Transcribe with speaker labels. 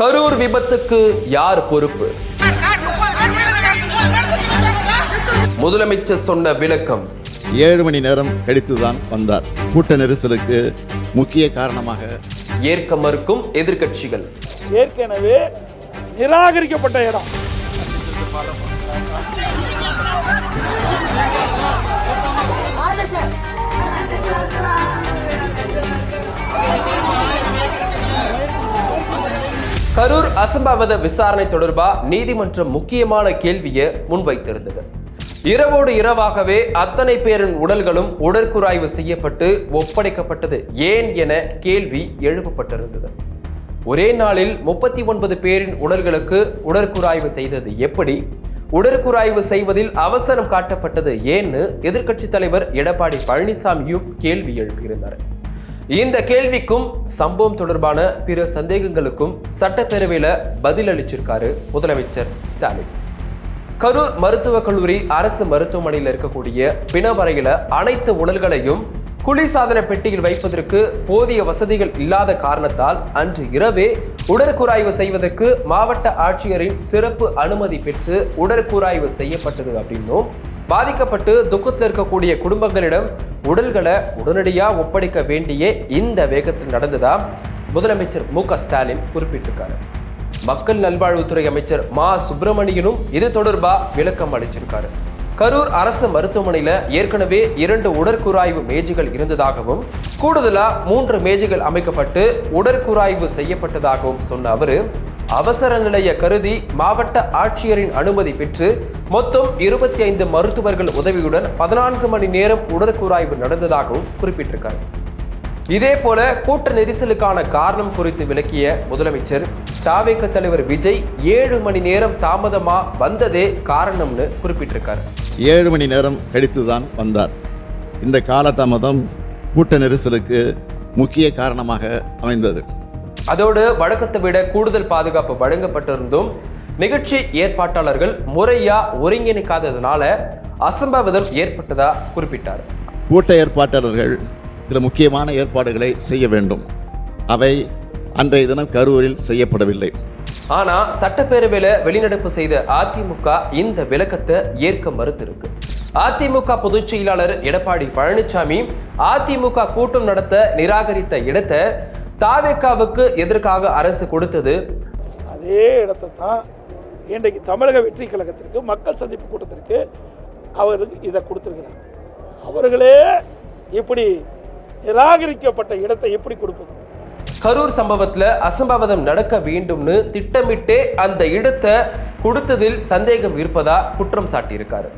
Speaker 1: கரூர் விபத்துக்கு யார் பொறுப்பு? முதலமைச்சர் சொன்ன விளக்கம்.
Speaker 2: ஏழு மணி நேரம் கழித்துதான் வந்தார். கூட்ட நெரிசலுக்கு முக்கிய காரணமாக
Speaker 1: ஏற்க மறுக்கும் எதிர்க்கட்சிகள்.
Speaker 3: ஏற்கனவே நிராகரிக்கப்பட்ட இடம்.
Speaker 1: கரூர் அசம்பாவித விசாரணை தொடர்பா நீதிமன்றம் முக்கியமான கேள்வியை முன்வைத்திருந்தது. இரவோடு இரவாகவே அத்தனை பேரின் உடல்களும் உடற்குறாய்வு செய்யப்பட்டு ஒப்படைக்கப்பட்டது. ஏன் என கேள்வி எழுப்பப்பட்டிருந்தது. ஒரே நாளில் முப்பத்தி ஒன்பது பேரின் உடல்களுக்கு உடற்குறாய்வு செய்தது எப்படி? உடற்குறாய்வு செய்வதில் அவசரம் காட்டப்பட்டது ஏன்னு எதிர்க்கட்சி தலைவர் எடப்பாடி பழனிசாமியும் கேள்வி எழுப்பியிருந்தார். இந்த கேள்விக்கும் சம்பவம் தொடர்பான பிற சந்தேகங்களுக்கும் சட்டப்பேரவையில் பதில் அளிச்சிருக்காரு முதலமைச்சர் ஸ்டாலின். கரூர் மருத்துவக் கல்லூரி அரசு மருத்துவமனையில் இருக்கக்கூடிய பிணவரையில அனைத்து உடல்களையும் குளிர்சாதன பெட்டியில் வைப்பதற்கு போதிய வசதிகள் இல்லாத காரணத்தால் அன்று இரவே உடற்கூராய்வு செய்வதற்கு மாவட்ட ஆட்சியரின் சிறப்பு அனுமதி பெற்று உடற்கூராய்வு செய்யப்பட்டது அப்படின்னும் பாதிக்கப்பட்டு துக்கத்தில் இருக்கக்கூடிய குடும்பங்களிடம் உடல்களை உடனடியாக ஒப்படைக்க வேண்டிய இந்த வேகத்தில் நடந்ததா முதலமைச்சர் மு க ஸ்டாலின் குறிப்பிட்டிருக்காரு. மக்கள் நல்வாழ்வுத்துறை அமைச்சர் மா. சுப்பிரமணியனும் இது தொடர்பாக விளக்கம் அளிச்சிருக்காரு. கரூர் அரசு மருத்துவமனையில் ஏற்கனவே இரண்டு உடற்குராய்வு மேஜைகள் இருந்ததாகவும் கூடுதலாக மூன்று மேஜைகள் அமைக்கப்பட்டு உடற்குராய்வு செய்யப்பட்டதாகவும் சொன்ன அவர் அவசர நிலைய கருதி மாவட்ட ஆட்சியரின் அனுமதி பெற்று மொத்தம் இருபத்தி ஐந்து மருத்துவர்கள் உதவியுடன் பதினான்கு மணி நேரம் உடற்கூராய்வு நடந்ததாகவும் குறிப்பிட்டிருக்கார். இதே போல கூட்ட நெரிசலுக்கான காரணம் குறித்து விளக்கிய முதலமைச்சர் தாவேக தலைவர் விஜய் ஏழு மணி நேரம் தாமதமா வந்ததே காரணம்னு குறிப்பிட்டிருக்கார்.
Speaker 2: ஏழு மணி நேரம் கழித்துதான் வந்தார். இந்த காலதாமதம் கூட்ட நெரிசலுக்கு முக்கிய காரணமாக அமைந்தது.
Speaker 1: அதோடு வழக்கத்தை விட கூடுதல் பாதுகாப்பு வழங்கப்பட்டிருந்தும் நிகழ்ச்சி ஏற்பாட்டாளர்கள் முறையா ஒருங்கிணைக்காததுனால அசம்பாவிதம் ஏற்பட்டதா குறிப்பிட்டார்.
Speaker 2: கூட்ட ஏற்பாட்டாளர்கள் சில முக்கியமான ஏற்பாடுகளை செய்ய வேண்டும். அவை அன்றைய தினம் கரூரில் செய்யப்படவில்லை.
Speaker 1: ஆனா சட்டப்பேரவையில வெளிநடப்பு செய்த அதிமுக இந்த விளக்கத்தை ஏற்க மறுத்திருக்கு. அதிமுக பொதுச் செயலாளர் எடப்பாடி பழனிசாமி அதிமுக கூட்டம் நடத்த நிராகரித்த இடத்தை தாவேக்காவுக்கு எதற்காக அரசு கொடுத்தது?
Speaker 3: அதே இடத்தை தான் இன்றைக்கு தமிழக வெற்றி கழகத்திற்கு மக்கள் சந்திப்பு கூட்டத்திற்கு அவருக்கு இதை கொடுத்துருக்கிறாங்க அவர்களே இப்படி நிராகரிக்கப்பட்ட இடத்தை எப்படி கொடுப்பது?
Speaker 1: கரூர் சம்பவத்துல அசம்பாவிதம் நடக்க வேண்டும்னு திட்டமிட்டே அந்த இடத்தை கொடுத்ததில் சந்தேகம் இருப்பதா குற்றம் சாட்டியிருக்காரு.